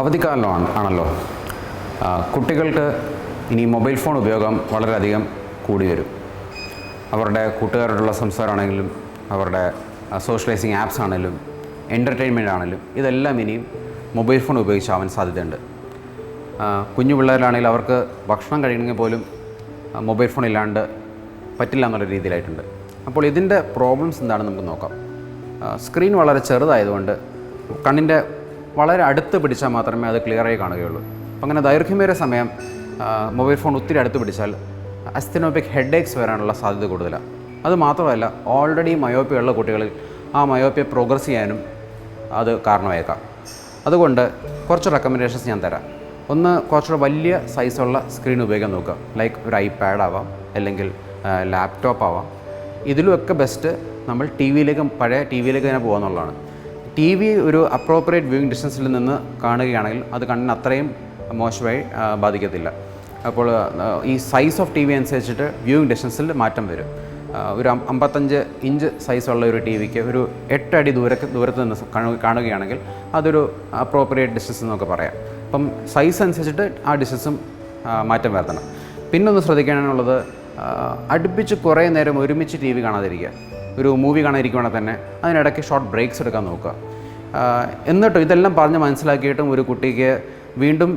അവധിക്കാലമാണ് ആണല്ലോ. കുട്ടികൾക്ക് ഇനി മൊബൈൽ ഫോൺ ഉപയോഗം വളരെയധികം കൂടി വരും. അവരുടെ കൂട്ടുകാരോടുള്ള സംസാരമാണെങ്കിലും അവരുടെ സോഷ്യലൈസിങ് ആപ്സ് ആണെങ്കിലും എന്റർടൈൻമെന്റ് ആണെങ്കിലും ഇതെല്ലാം ഇനിയും മൊബൈൽ ഫോൺ ഉപയോഗിച്ചാവാൻ സാധ്യതയുണ്ട്. കുഞ്ഞു പിള്ളേരാണെങ്കിൽ അവർക്ക് ഭക്ഷണം കഴിക്കണമെങ്കിൽ പോലും മൊബൈൽ ഫോൺ ഇല്ലാണ്ട് പറ്റില്ല എന്നുള്ള രീതിയിലായിട്ടുണ്ട്. അപ്പോൾ ഇതിന്റെ പ്രോബ്ലംസ് എന്താണെന്ന് നമുക്ക് നോക്കാം. സ്ക്രീൻ വളരെ ചെറുതായതുകൊണ്ട് കണ്ണിന്റെ വളരെ അടുത്ത് പിടിച്ചാൽ മാത്രമേ അത് ക്ലിയറായി കാണുകയുള്ളൂ. അപ്പം അങ്ങനെ ദൈർഘ്യമേറിയ സമയം മൊബൈൽ ഫോൺ ഒത്തിരി അടുത്ത് പിടിച്ചാൽ അസ്തിനോപിക് ഏക്സ് വരാനുള്ള സാധ്യത കൂടുതലാണ്. അത് മാത്രമല്ല ഓൾറെഡി മയോപ്യ ഉള്ള കുട്ടികളിൽ ആ മയോപ്യ പ്രോഗ്രസ് ചെയ്യാനും അത് കാരണമായേക്കാം. അതുകൊണ്ട് കുറച്ച് റെക്കമെൻഡേഷൻസ് ഞാൻ തരാം. ഒന്ന് കുറച്ചുകൂടെ വലിയ സൈസുള്ള സ്ക്രീൻ ഉപയോഗിക്കാൻ നോക്കുക. ലൈക്ക് ഒരു ഐപാഡ് ആവാം അല്ലെങ്കിൽ ലാപ്ടോപ്പ് ആവാം. ഇതിലുമൊക്കെ ബെസ്റ്റ് നമ്മൾ ടി വിയിലേക്ക് പഴയ ടി വിയിലേക്ക് തന്നെ പോകുന്നുള്ളതാണ്. ടി വി ഒരു അപ്രോപ്രിയേറ്റ് വ്യൂയിങ് ഡിസ്റ്റൻസിൽ നിന്ന് കാണുകയാണെങ്കിൽ അത് കണ്ണിന് അത്രയും മോശമായി ബാധിക്കത്തില്ല. അപ്പോൾ ഈ സൈസ് ഓഫ് ടി വി അനുസരിച്ചിട്ട് വ്യൂയിങ് ഡിസ്റ്റൻസിൽ മാറ്റം വരും. ഒരു അമ്പത്തഞ്ച് ഇഞ്ച് സൈസുള്ള ഒരു ടി വിക്ക് ഒരു എട്ട് അടി ദൂരക്ക് ദൂരത്ത് നിന്ന് കാണുകയാണെങ്കിൽ അതൊരു അപ്രോപ്രിയേറ്റ് ഡിസ്റ്റൻസ് എന്നൊക്കെ പറയാം. അപ്പം സൈസ് അനുസരിച്ചിട്ട് ആ ഡിസ്റ്റൻസും മാറ്റം വരുത്തണം. പിന്നൊന്ന് ശ്രദ്ധിക്കാനുള്ളത് അടുപ്പിച്ച് കുറേ നേരം ഒരുമിച്ച് ടി വി കാണാതിരിക്കുക. ഒരു മൂവി കാണാതിരിക്കുവാണെങ്കിൽ തന്നെ അതിനിടയ്ക്ക് ഷോർട്ട് ബ്രേക്സ് എടുക്കാൻ നോക്കുക. എന്നിട്ടും ഇതെല്ലാം പറഞ്ഞ് മനസ്സിലാക്കിയിട്ടും ഒരു കുട്ടിക്ക് വീണ്ടും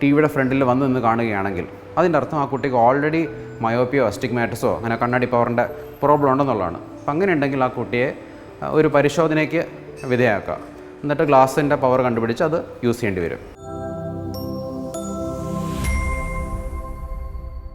ടി വിയുടെ ഫ്രണ്ടിൽ വന്ന് നിന്ന് കാണുകയാണെങ്കിൽ അതിന്റെ അർത്ഥം ആ കുട്ടിക്ക് ഓൾറെഡി മയോപ്പിയോ അസ്റ്റിഗ്മാറ്റിസോ അങ്ങനെ കണ്ണാടി പവറിന്റെ പ്രോബ്ലം ഉണ്ടെന്നുള്ളതാണ്. അപ്പം അങ്ങനെ ഉണ്ടെങ്കിൽ ആ കുട്ടിയെ ഒരു പരിശോധനയ്ക്ക് വിധേയാക്കുക എന്നിട്ട് ഗ്ലാസിന്റെ പവർ കണ്ടുപിടിച്ച് അത് യൂസ് ചെയ്യേണ്ടി വരും.